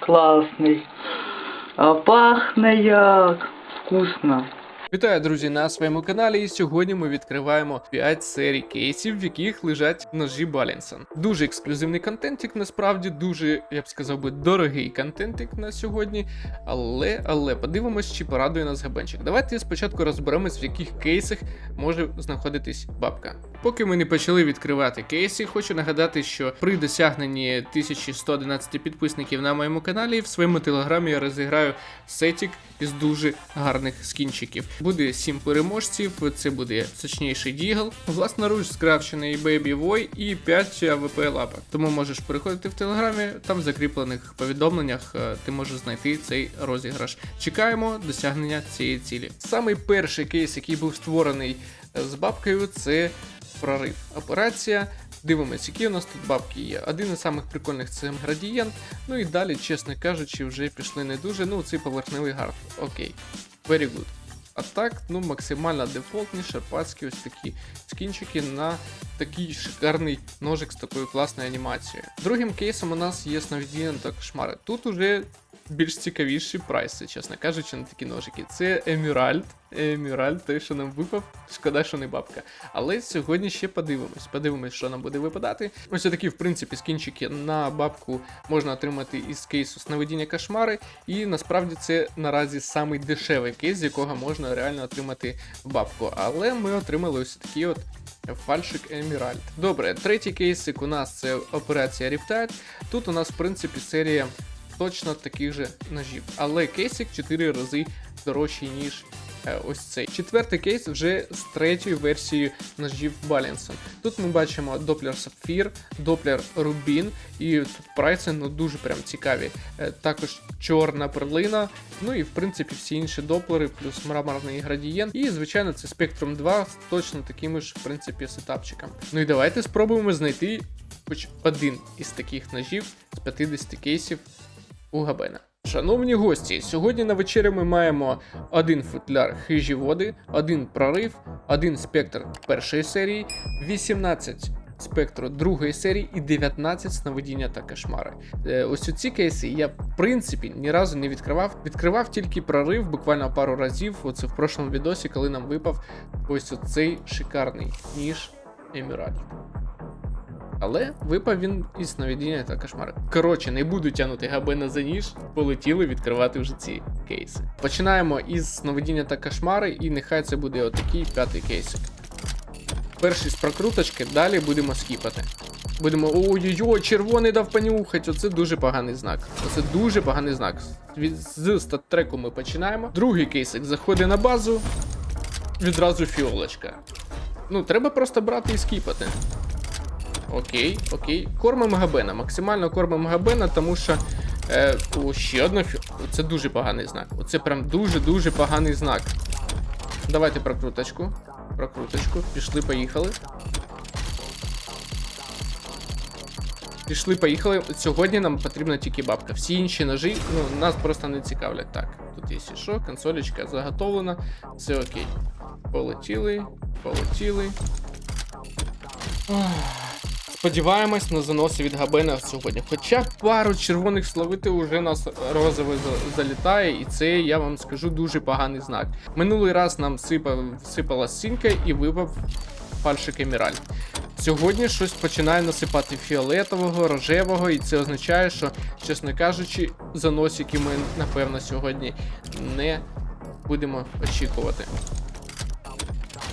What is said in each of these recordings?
класний. А пахне як вкусно. Вітаю, друзі, на своєму каналі. І сьогодні ми відкриваємо 5 серій кейсів, в яких лежать ножі Балінсон. Дуже ексклюзивний контентик, насправді дуже, я б сказав би, дорогий контентик на сьогодні. Але, але подивимось, чи порадує нас габенчик. Давайте спочатку розберемось, в яких кейсах може знаходитись бабка. Поки ми не почали відкривати кейси, хочу нагадати, що при досягненні 1111 підписників на моєму каналі в своєму телеграмі я розіграю сетік із дуже гарних скінчиків. Буде 7 переможців, це буде сочніший дігл, власноруч скрафчений Baby Boy і 5 АВП лапок. Тому можеш переходити в телеграмі, там в закріплених повідомленнях е, ти можеш знайти цей розіграш. Чекаємо досягнення цієї цілі. Самий перший кейс, який був створений е, з бабкою, це прорив. Операція. Дивимось, які у нас тут бабки є. Один із самих прикольних це градієнт. Ну і далі, чесно кажучи, вже пішли не дуже. Ну, цей поверхневий гард. Окей. Very good. А так, ну максимально дефолтні, шарпацькі ось такі скінчики на такий шикарний ножик з такою класною анімацією. Другим кейсом у нас є сновидіння та кошмари. Тут уже більш цікавіші прайси, чесно кажучи, на такі ножики. Це Еміральд. Еміральд, той, що нам випав, шкода, що не бабка. Але сьогодні ще подивимось. Подивимось, що нам буде випадати. Ось такі, в принципі, скінчики на бабку можна отримати із кейсу сновидіння кошмари. І насправді це наразі самий дешевий кейс, з якого можна реально отримати бабку. Але ми отримали ось такі от. Фальшик Еміральд. Добре, третій кейсик у нас це операція Riptide. Тут у нас, в принципі, серія точно таких же ножів. Але кейсик 4 рази дорожчий, ніж ось цей. Четвертий кейс вже з третьою версією ножів Баленсон. Тут ми бачимо Doppler Sapphire, Doppler Rubin, і тут прайси ну, дуже прям цікаві. Е, Також чорна перлина, ну і в принципі всі інші доплери, плюс мраморний градієнт. І, звичайно, це Spectrum 2 з точно такими ж, в принципі, сетапчиками. Ну і давайте спробуємо знайти хоч один із таких ножів з 50 кейсів у Габена. Шановні гості, сьогодні на вечерю ми маємо один футляр хижі води, один прорив, один спектр першої серії, 18 спектру другої серії і 19 сновидіння та кошмари. Е, ось ці кейси я в принципі ні разу не відкривав. Відкривав тільки прорив буквально пару разів. Оце в прошлому відосі, коли нам випав ось оцей шикарний ніж Еміраль. Але випав він із сновидіння та кошмари. Коротше, не буду тягнути габена за ніж, полетіли відкривати вже ці кейси. Починаємо із сновидіння та кошмари, і нехай це буде отакий п'ятий кейсик. Перший з прокруточки, далі будемо скіпати. Будемо. Ой-ой-ой, червоний дав понюхать. Оце дуже поганий знак. Оце дуже поганий знак. З статтреку ми починаємо. Другий кейсик заходить на базу. Відразу фіолочка. Ну, треба просто брати і скіпати. Окей, окей. Кормимо габена. Максимально кормимо габена, тому що. Е, о, ще одна фі... Це дуже поганий знак. Оце прям дуже-дуже поганий знак. Давайте прокруточку. Прокруточку. Пішли, поїхали. Пішли, поїхали. Сьогодні нам потрібна тільки бабка. Всі інші ножі ну, нас просто не цікавлять. Так, тут є що, консолечка заготовлена. Все окей. Полетіли, полетіли. Ох. Сподіваємось на заноси від Габена сьогодні. Хоча пару червоних словити уже нас розовий залітає, і це я вам скажу дуже поганий знак. Минулий раз нам сипав, сипала синька і випав фальшик Еміраль. Сьогодні щось починає насипати фіолетового, рожевого, і це означає, що, чесно кажучи, заносики ми, напевно, сьогодні не будемо очікувати.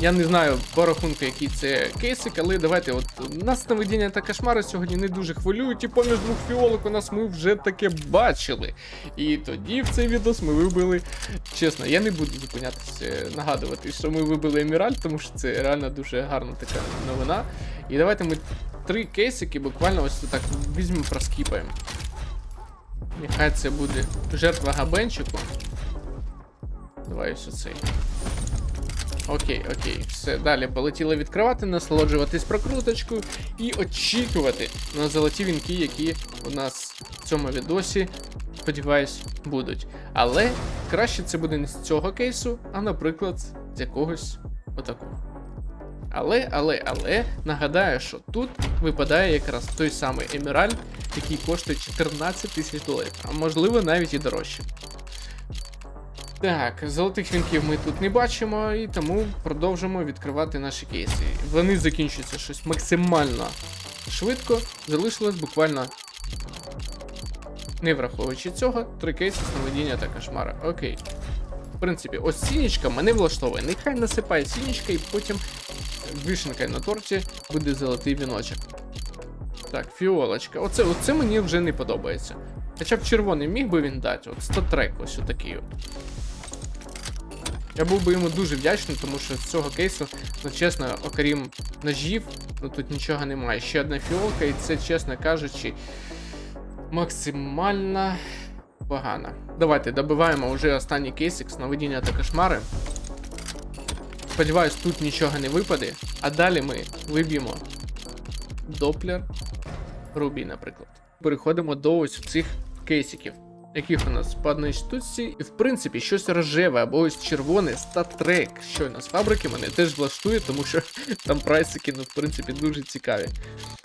Я не знаю по рахунку, який це кейсик, але давайте, от нас наведіння та кошмари сьогодні не дуже хвилюють, і поміж двох фіолок у нас ми вже таке бачили. І тоді в цей відос ми вибили. Чесно, я не буду зупинятися, нагадувати, що ми вибили Еміраль, тому що це реально дуже гарна така новина. І давайте ми три кейсики буквально ось так візьмемо, проскіпаємо. Нехай це буде жертва габенчику. Давай ось оцей. Окей, окей, все, далі полетіли відкривати, насолоджуватись прокруточкою і очікувати на золоті вінки, які у нас в цьому відосі, сподіваюсь, будуть. Але краще це буде не з цього кейсу, а, наприклад, з якогось отакого. Але, але, але, нагадаю, що тут випадає якраз той самий Еміраль, який коштує 14 тисяч доларів, а можливо навіть і дорожче. Так, золотих вінків ми тут не бачимо, і тому продовжимо відкривати наші кейси. Вони закінчуються щось максимально швидко. Залишилось буквально, не враховуючи цього, три кейси сновидіння та кошмара. Окей. В принципі, ось сінічка мене влаштовує. Нехай насипає сінічка і потім вишенка на торті буде золотий віночок. Так, фіолочка. Оце, оце мені вже не подобається. Хоча б червоний міг би він дати, от статрек ось отакий от. Я був би йому дуже вдячний, тому що з цього кейсу, ну чесно, окрім ножів, ну тут нічого немає. Ще одна фіолка, і це, чесно кажучи, максимально погано. Давайте добиваємо вже останній кейсик сновидіння та кошмари. Сподіваюсь, тут нічого не випаде. А далі ми виб'ємо Доплер Рубі, наприклад. Переходимо до ось цих кейсиків, яких у нас по одній штуці, і в принципі щось рожеве або ось червоне статрек, щойно з фабрики мене теж влаштує, тому що там прайсики, ну, в принципі, дуже цікаві.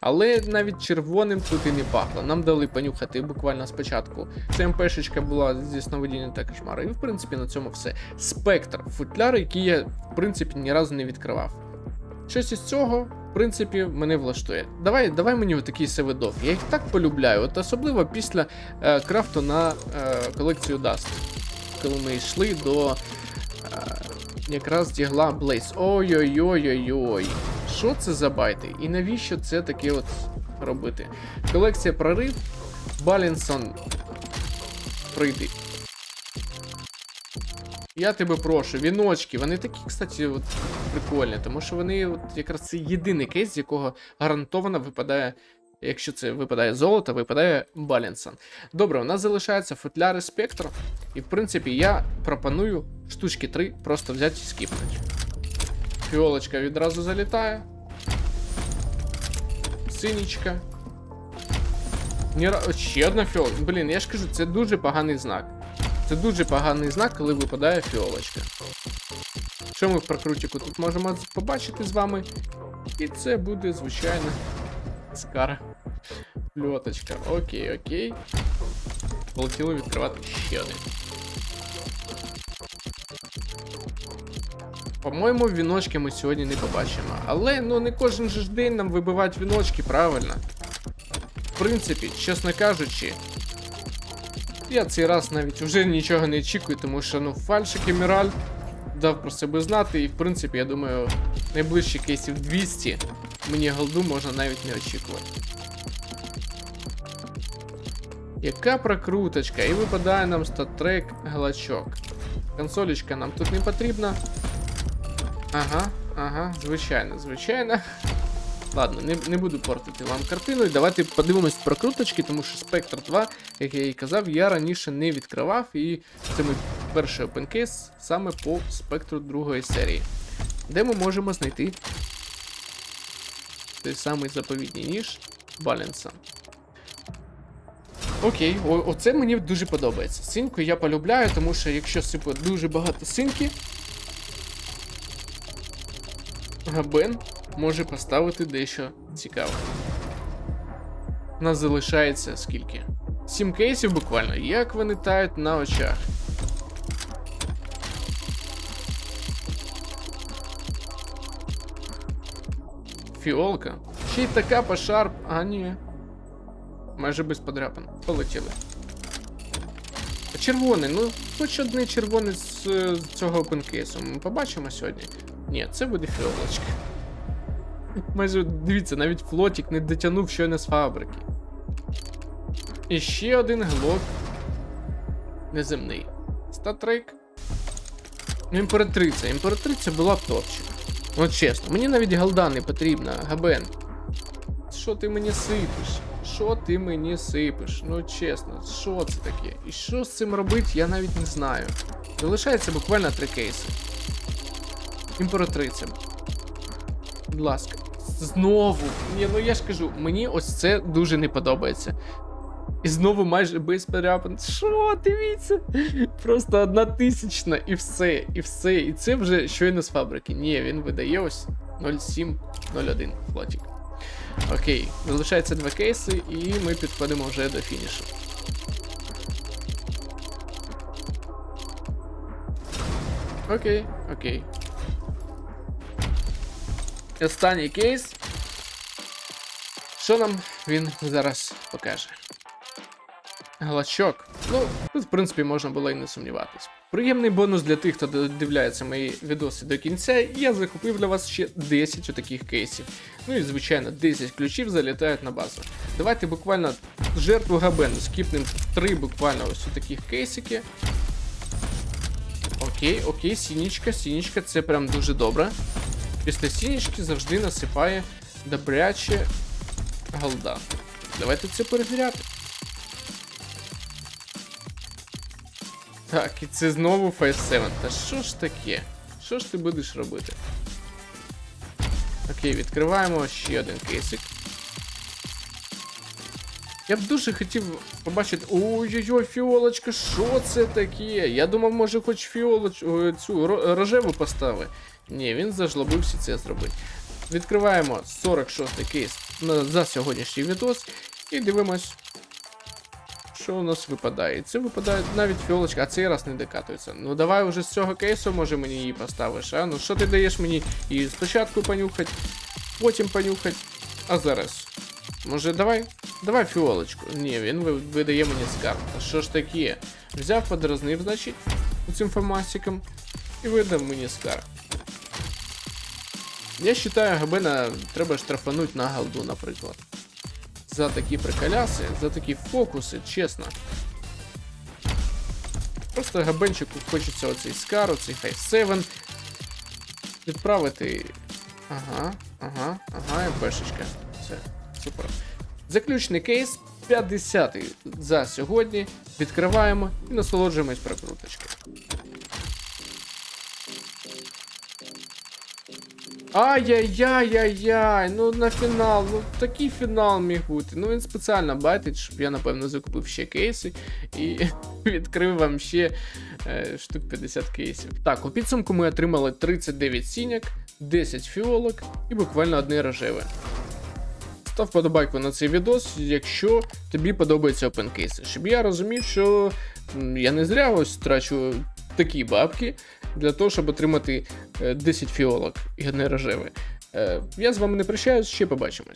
Але навіть червоним тут і не пахло. Нам дали понюхати буквально спочатку. Це МПшечка була зі сновидіння та кошмара. І в принципі на цьому все. Спектр футляр, який я, в принципі, ні разу не відкривав. Щось із цього, в принципі, мене влаштує. Давай, давай мені отакий севедов. Я їх так полюбляю, от особливо після е, крафту на е, колекцію Dust. Коли ми йшли до е, якраз дігла Blaze. Ой-ой-ой-ой-ой. Що це за байти? І навіщо це таке от робити? Колекція прорив, Балінсон. Прийди. Я тебе прошу, віночки, вони такі, кстати, от, прикольні, тому що вони от, якраз це єдиний кейс, з якого гарантовано випадає. Якщо це випадає золото, випадає Балінсон. Добре, у нас залишаються футляри спектр. І в принципі я пропоную штучки 3 просто взяти і скіпнути. Фіолочка відразу залітає. Синічка. Ні, ще одна фіолочка. Блін, я ж кажу, це дуже поганий знак. Це дуже поганий знак, коли випадає фіолочка. Що ми в прокрутіку тут можемо побачити з вами? І це буде, звичайно, скара. Пльоточка. Окей, окей. Полетіло відкривати ще один. По-моєму, віночки ми сьогодні не побачимо. Але ну не кожен же день нам вибивають віночки, правильно. В принципі, чесно кажучи, я цей раз навіть вже нічого не очікую, тому що ну фальшик Еміраль дав про себе знати, і в принципі, я думаю, найближчі кейсів 200 мені голду можна навіть не очікувати. Яка прокруточка? І випадає нам статрек глачок. Консолечка нам тут не потрібна. Ага, ага, звичайно, звичайно. Ладно, не, не буду портити вам картину. І давайте подивимось прокруточки, тому що Spectre 2, як я і казав, я раніше не відкривав, і це мій перший опенкейс саме по спектру другої серії, де ми можемо знайти той самий заповідній ніж Баленса. Окей, о, оце мені дуже подобається. Синьку я полюбляю, тому що якщо сипу дуже багато синьки, Габен може поставити дещо цікаве. У нас залишається скільки? Сім кейсів буквально, як вони тають на очах. Фіолка. Ще й така пошарп. А ні. Майже без подряпин. Полетіли. А червоний, ну хоч одне червоне з, з цього опенкейсу. Ми побачимо сьогодні. Ні, це буде фіолочка. Майже дивіться, навіть флотік не дотягнув щойно з фабрики. І ще один глок. Неземний. Статрик. Ну, імператриця. Імператриця була б. Ну чесно, мені навіть голда не потрібна, Габен. Що ти мені сипиш? Що ти мені сипиш? Ну чесно, що це таке? І що з цим робити, я навіть не знаю. Залишається буквально три кейси. Імператриця. Будь ласка. Знову. Ні, ну я ж кажу, мені ось це дуже не подобається. І знову майже без перепин. Що, дивіться? Просто одна тисячна і все, і все. І це вже щойно з фабрики. Ні, він видає ось 0701 флотик. Окей, залишається два кейси, і ми підходимо вже до фінішу. Окей, окей. Останній кейс. Що нам він зараз покаже? Глачок. Ну, тут, в принципі, можна було і не сумніватись. Приємний бонус для тих, хто дивляється мої відоси до кінця. Я закупив для вас ще 10 таких кейсів. Ну і звичайно, 10 ключів залітають на базу. Давайте буквально жертву габену скіпнем 3 буквально ось таких кейсики. Окей, окей, сінічка, сінічка, це прям дуже добре. Після сінічки завжди насипає добряче голда. Давайте це перевіряти. Так, і це знову 5-7. Та що ж таке? Що ж ти будеш робити? Окей, відкриваємо ще один кейсик. Я б дуже хотів побачити. Ой-ой-ой, фіолочка, що це таке? Я думав, може, хоч фіолоч цю рожеву постави. Ні, він зажлобився це зробити. Відкриваємо 46 кейс за сьогоднішній відос і дивимось, що у нас випадає. Це випадає навіть фіолочка, а цей раз не докатується. Ну давай уже з цього кейсу, може мені її поставиш, а? Ну що ти даєш мені її спочатку понюхать, потім понюхать, а зараз. Може, давай? Давай фіолочку. Ні, він видає мені скарб. А що ж таке? Взяв, подразнив, значить, цим фамасиком і видав мені скарб. Я вважаю, Габена треба штрафануть на голду, наприклад. За такі приколяси, за такі фокуси, чесно. Просто Габенчику хочеться оцей скар, оцей хай 7 відправити. Ага, ага, ага, МПшечка. Все, супер. Заключний кейс 50 за сьогодні. Відкриваємо і насолоджуємось прокруточкою. Ай-яй-яй-яй-яй, ну на фінал, ну такий фінал міг бути. Ну він спеціально байтить, щоб я, напевно, закупив ще кейси і відкрив вам ще е, штук 50 кейсів. Так, у підсумку ми отримали 39 сіняк, 10 фіолок і буквально одне рожеве. Став подобайку на цей відос, якщо тобі подобаються опенкейси, щоб я розумів, що я не зря ось трачу такі бабки для того, щоб отримати е, 10 фіолок і одне рожеве. Е, Я з вами не прощаюсь, ще побачимось.